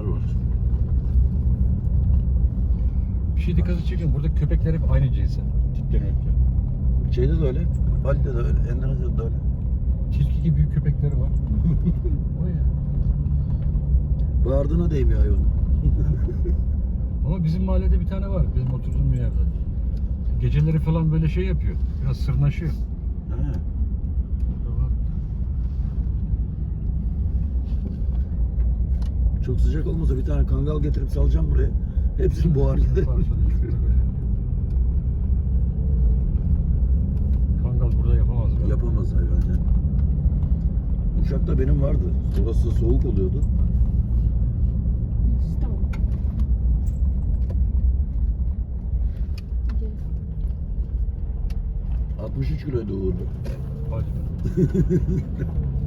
ağaçlar var. Bir şey dikkati çekiyor. Burada köpekler hep aynı cinsen. Tipleri öyle. Şeyde de öyle. Bali'de de öyle. Endonezya'da da öyle. Tilki gibi büyük köpekleri var. o ya. Bağırdığına değmiyor hayvan. Ama bizim mahallede bir tane var. Bizim oturduğum yerde. Geceleri falan böyle şey yapıyor. Biraz sırnaşıyor. Ha. Çok sıcak olmasa bir tane kangal getirip salacağım buraya. Hepsini boğar gider. Kangal burada yapamaz. galiba. Yapamaz hayvan ya. Uçakta benim vardı. Orası soğuk oluyordu. Stop. Yeah. 63 kiloydu Uğur'da. Hadi.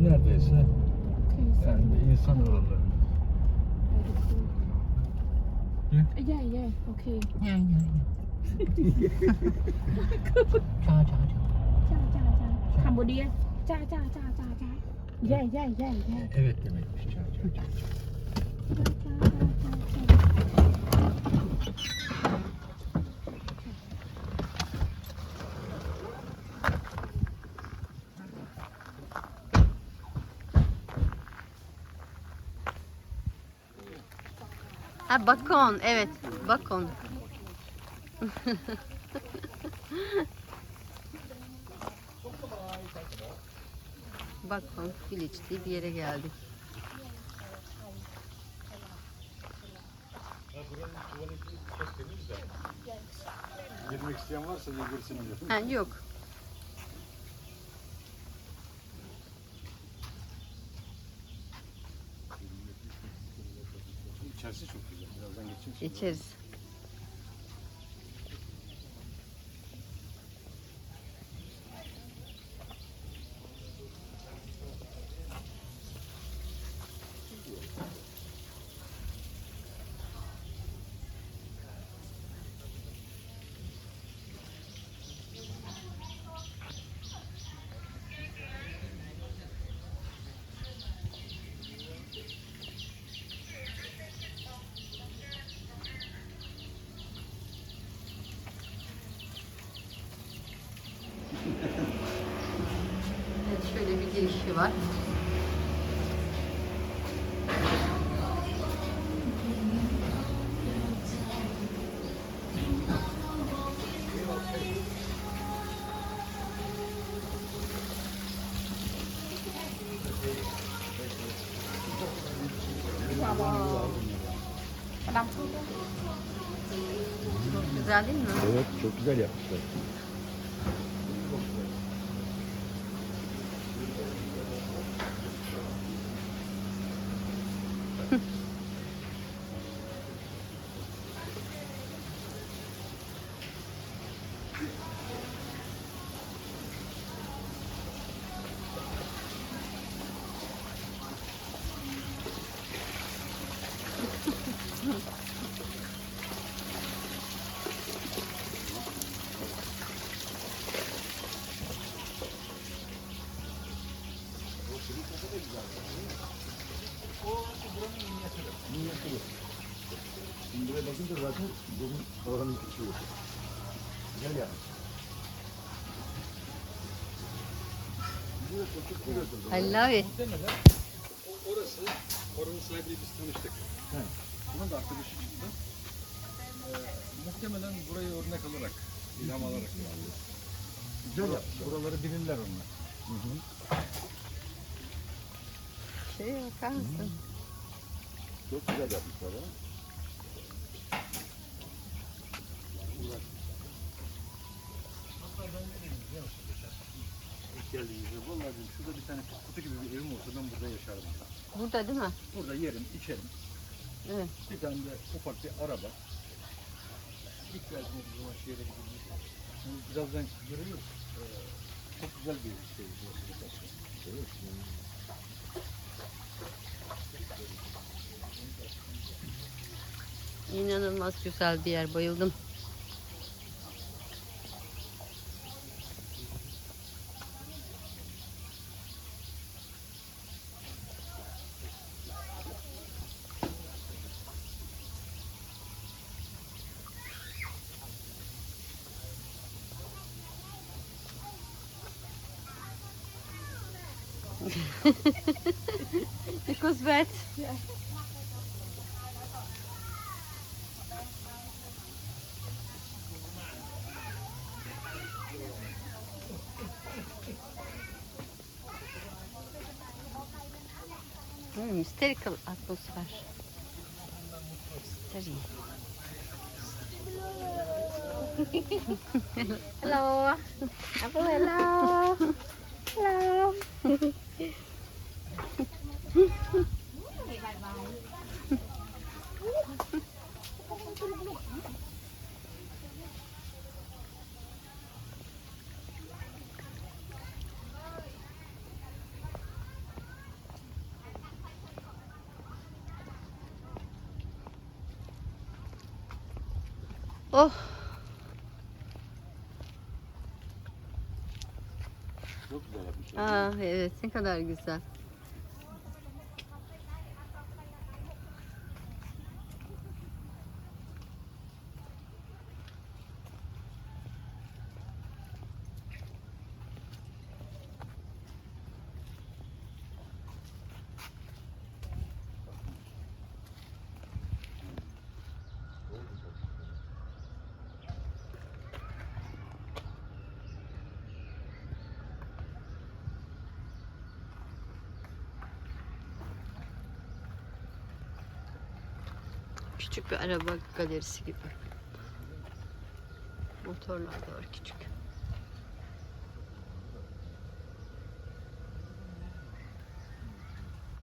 Neredeyse yani insan oraları. Yeah. Yeah, yeah, okay. Yeah, yeah, yeah. Cha, cha, cha. จ้าจ้าจ้าคมบูเดียจ้าจ้าจ้าจ้าจ้าแย่แย่แย่แย่ Evet demekmiş. Cha, cha, cha, cha. จ้าจ้าจ้าจ้า Ha bakon, evet. Bakon. bakon, diye bir yere geldik. Girmek isteyen varsa da girsin diyor. Ha, yok. İçerisi çok güzel. Birazdan geçeceğim. şimdi. İçeriz. Evet, şöyle bir girişi var. Çok güzel değil mi? Evet bakınca zaten bunun oranın küçüğü. Güzel yapmış. Muhtemelen o, orası, oranın sahibiyle biz tanıştık. He. Bunun da arkadaşı çıktı. Ee, muhtemelen burayı örnek alarak, ilham alarak yani. Güzel yapmış. Buraları bilirler onlar. Şey bakar mısın? Çok güzel yapmışlar ha. İlk geldiğimizde vallahi dedim, şurada bir tane kutu gibi bir evim olsa ben burada yaşardım. Burada değil mi? Burada yerim, içerim. Evet. Bir tane de ufak bir araba. İlk geldiğimiz zaman şehre gidilmiş. Şimdi birazdan görüyoruz. Ee, çok güzel bir şey. burası lokasyon. Evet. İnanılmaz güzel bir yer. Bayıldım. it goes wet. Hmm, hysterical atmosfer. Hysteri. Hello. Aku hello. Hello. Oh, Çok güzel yapmış. aa, evet ne kadar güzel. Küçük bir araba galerisi gibi. Motorlar da var küçük.